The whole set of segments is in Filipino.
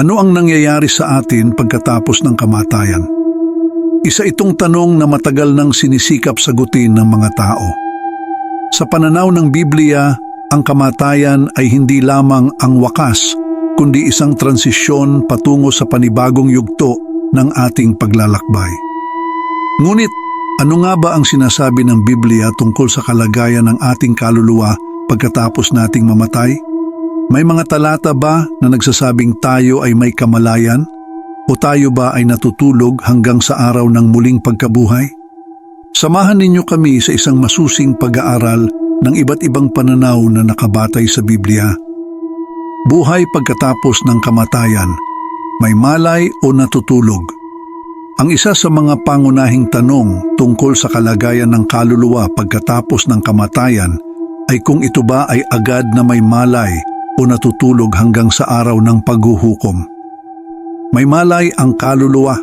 Ano ang nangyayari sa atin pagkatapos ng kamatayan? Isa itong tanong na matagal nang sinisikap sagutin ng mga tao. Sa pananaw ng Biblia, ang kamatayan ay hindi lamang ang wakas, kundi isang transisyon patungo sa panibagong yugto ng ating paglalakbay. Ngunit ano nga ba ang sinasabi ng Biblia tungkol sa kalagayan ng ating kaluluwa pagkatapos nating mamatay? May mga talata ba na nagsasabing tayo ay may kamalayan? O tayo ba ay natutulog hanggang sa araw ng muling pagkabuhay? Samahan ninyo kami sa isang masusing pag-aaral ng iba't ibang pananaw na nakabatay sa Biblia. Buhay pagkatapos ng kamatayan, may malay o natutulog? Ang isa sa mga pangunahing tanong tungkol sa kalagayan ng kaluluwa pagkatapos ng kamatayan ay kung ito ba ay agad na may malay o natutulog hanggang sa araw ng paghuhukom. May malay ang kaluluwa.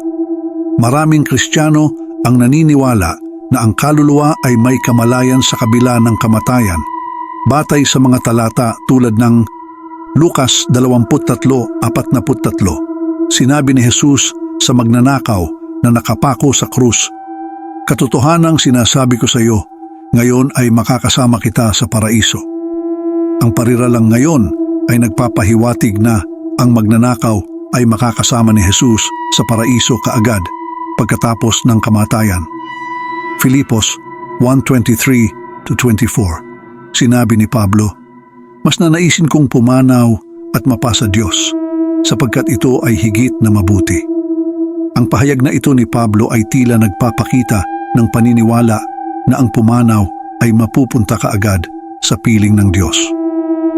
Maraming Kristiyano ang naniniwala na ang kaluluwa ay may kamalayan sa kabila ng kamatayan batay sa mga talata tulad ng Lukas 23:43. Sinabi ni Jesus sa magnanakaw na nakapako sa krus, Katotohanang sinasabi ko sa iyo, ngayon ay makakasama kita sa paraiso. Ang pariralang ngayon ay nagpapahiwatig na ang magnanakaw ay makakasama ni Jesus sa paraiso kaagad pagkatapos ng kamatayan. Filipos 1.23 to 24 Sinabi ni Pablo, Mas nanaisin kong pumanaw at mapasa Diyos sapagkat ito ay higit na mabuti. Ang pahayag na ito ni Pablo ay tila nagpapakita ng paniniwala na ang pumanaw ay mapupunta kaagad sa piling ng Diyos.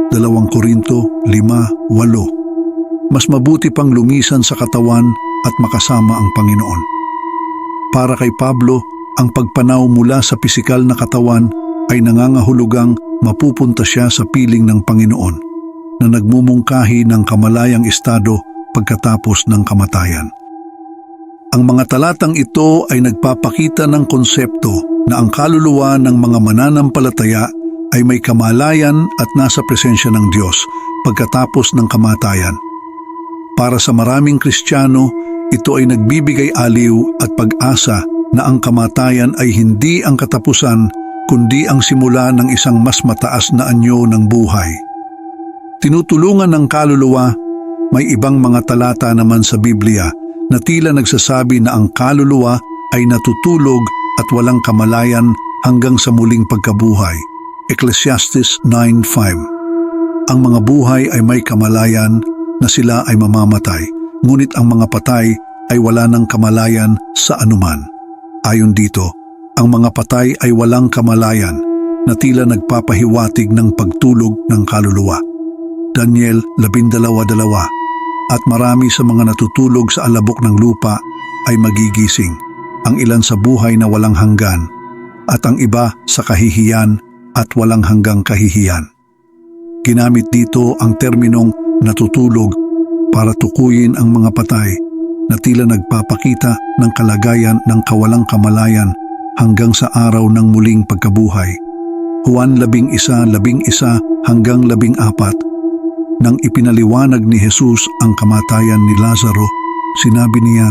2 Korinto 5.8 Mas mabuti pang lumisan sa katawan at makasama ang Panginoon. Para kay Pablo, ang pagpanaw mula sa pisikal na katawan ay nangangahulugang mapupunta siya sa piling ng Panginoon na nagmumungkahi ng kamalayang estado pagkatapos ng kamatayan. Ang mga talatang ito ay nagpapakita ng konsepto na ang kaluluwa ng mga mananampalataya ay may kamalayan at nasa presensya ng Diyos pagkatapos ng kamatayan. Para sa maraming Kristiyano, ito ay nagbibigay aliw at pag-asa na ang kamatayan ay hindi ang katapusan kundi ang simula ng isang mas mataas na anyo ng buhay. Tinutulungan ng kaluluwa, may ibang mga talata naman sa Biblia na tila nagsasabi na ang kaluluwa ay natutulog at walang kamalayan hanggang sa muling pagkabuhay. Ecclesiastes 9.5 Ang mga buhay ay may kamalayan na sila ay mamamatay, ngunit ang mga patay ay wala ng kamalayan sa anuman. Ayon dito, ang mga patay ay walang kamalayan na tila nagpapahiwatig ng pagtulog ng kaluluwa. Daniel 12.2 At marami sa mga natutulog sa alabok ng lupa ay magigising, ang ilan sa buhay na walang hanggan, at ang iba sa kahihiyan at walang hanggang kahihiyan. Ginamit dito ang terminong natutulog para tukuyin ang mga patay na tila nagpapakita ng kalagayan ng kawalang kamalayan hanggang sa araw ng muling pagkabuhay. Juan 11, 11 hanggang 14 Nang ipinaliwanag ni Jesus ang kamatayan ni Lazaro, sinabi niya,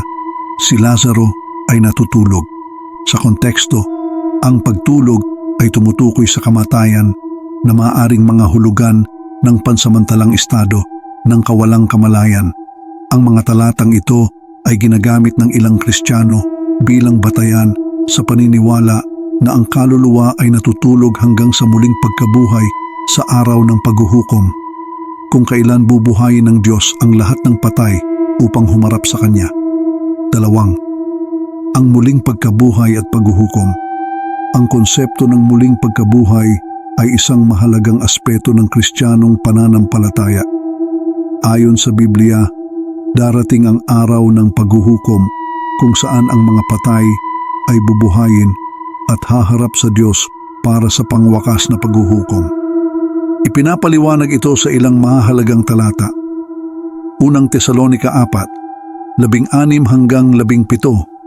si Lazaro ay natutulog. Sa konteksto, ang pagtulog ay tumutukoy sa kamatayan na maaring mga hulugan ng pansamantalang estado ng kawalang kamalayan. Ang mga talatang ito ay ginagamit ng ilang Kristiyano bilang batayan sa paniniwala na ang kaluluwa ay natutulog hanggang sa muling pagkabuhay sa araw ng paghuhukom. Kung kailan bubuhayin ng Diyos ang lahat ng patay upang humarap sa Kanya. Dalawang, ang muling pagkabuhay at paghuhukom. Ang konsepto ng muling pagkabuhay ay isang mahalagang aspeto ng kristyanong pananampalataya. Ayon sa Biblia, darating ang araw ng paghuhukom kung saan ang mga patay ay bubuhayin at haharap sa Diyos para sa pangwakas na paghuhukom. Ipinapaliwanag ito sa ilang mahalagang talata. Unang Tesalonika 4, labing anim hanggang labing pito.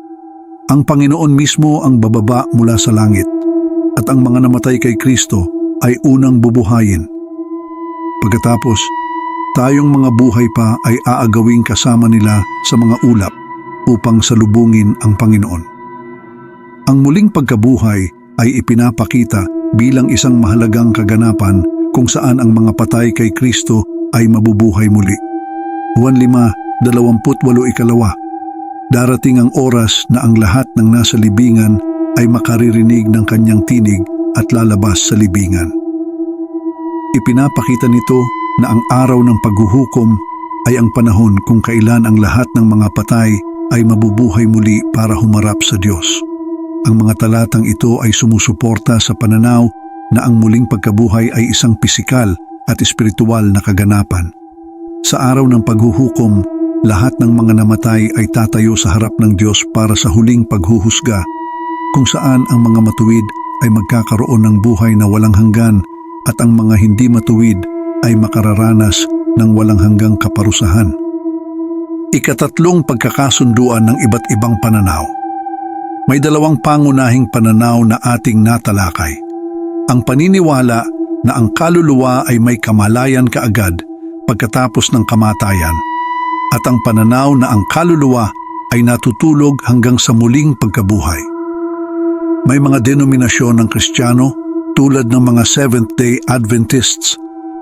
Ang Panginoon mismo ang bababa mula sa langit at ang mga namatay kay Kristo ay unang bubuhayin. Pagkatapos, tayong mga buhay pa ay aagawing kasama nila sa mga ulap upang salubungin ang Panginoon. Ang muling pagkabuhay ay ipinapakita bilang isang mahalagang kaganapan kung saan ang mga patay kay Kristo ay mabubuhay muli. Juan 5, 28 ikalawa. Darating ang oras na ang lahat ng nasa libingan ay makaririnig ng kanyang tinig at lalabas sa libingan. Ipinapakita nito na ang araw ng paghuhukom ay ang panahon kung kailan ang lahat ng mga patay ay mabubuhay muli para humarap sa Diyos. Ang mga talatang ito ay sumusuporta sa pananaw na ang muling pagkabuhay ay isang pisikal at espiritual na kaganapan. Sa araw ng paghuhukom, lahat ng mga namatay ay tatayo sa harap ng Diyos para sa huling paghuhusga, kung saan ang mga matuwid ay magkakaroon ng buhay na walang hanggan at ang mga hindi matuwid ay makararanas ng walang hanggang kaparusahan. Ikatatlong pagkakasunduan ng iba't ibang pananaw. May dalawang pangunahing pananaw na ating natalakay. Ang paniniwala na ang kaluluwa ay may kamalayan kaagad pagkatapos ng kamatayan at ang pananaw na ang kaluluwa ay natutulog hanggang sa muling pagkabuhay. May mga denominasyon ng Kristiyano tulad ng mga Seventh-day Adventists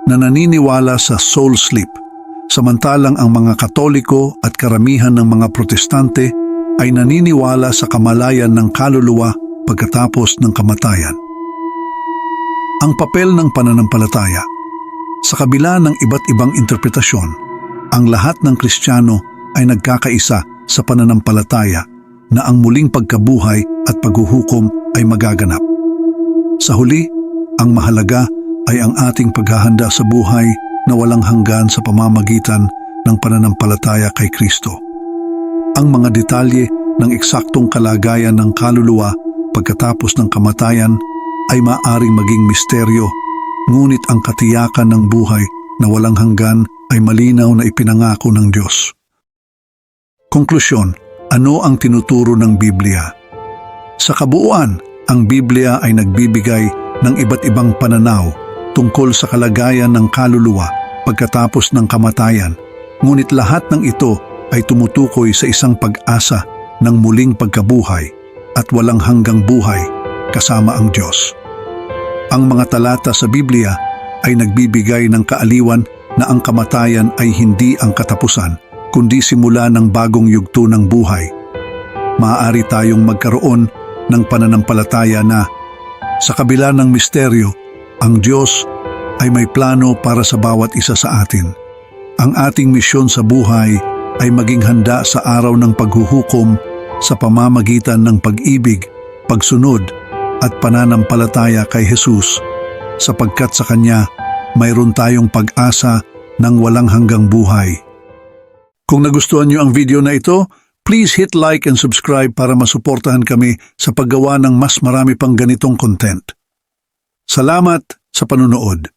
na naniniwala sa soul sleep, samantalang ang mga Katoliko at karamihan ng mga Protestante ay naniniwala sa kamalayan ng kaluluwa pagkatapos ng kamatayan. Ang papel ng pananampalataya Sa kabila ng iba't ibang interpretasyon, ang lahat ng Kristiyano ay nagkakaisa sa pananampalataya na ang muling pagkabuhay at paghuhukom ay magaganap. Sa huli, ang mahalaga ay ang ating paghahanda sa buhay na walang hanggan sa pamamagitan ng pananampalataya kay Kristo. Ang mga detalye ng eksaktong kalagayan ng kaluluwa pagkatapos ng kamatayan ay maaring maging misteryo, ngunit ang katiyakan ng buhay na walang hanggan ay malinaw na ipinangako ng Diyos. Konklusyon, ano ang tinuturo ng Biblia? Sa kabuuan, ang Biblia ay nagbibigay ng iba't ibang pananaw tungkol sa kalagayan ng kaluluwa pagkatapos ng kamatayan, ngunit lahat ng ito ay tumutukoy sa isang pag-asa ng muling pagkabuhay at walang hanggang buhay kasama ang Diyos. Ang mga talata sa Biblia ay nagbibigay ng kaaliwan na ang kamatayan ay hindi ang katapusan, kundi simula ng bagong yugto ng buhay. Maaari tayong magkaroon ng pananampalataya na sa kabila ng misteryo, ang Diyos ay may plano para sa bawat isa sa atin. Ang ating misyon sa buhay ay maging handa sa araw ng paghuhukom sa pamamagitan ng pag-ibig, pagsunod at pananampalataya kay Jesus sapagkat sa Kanya mayroon tayong pag-asa ng walang hanggang buhay. Kung nagustuhan niyo ang video na ito, please hit like and subscribe para masuportahan kami sa paggawa ng mas marami pang ganitong content. Salamat sa panunood.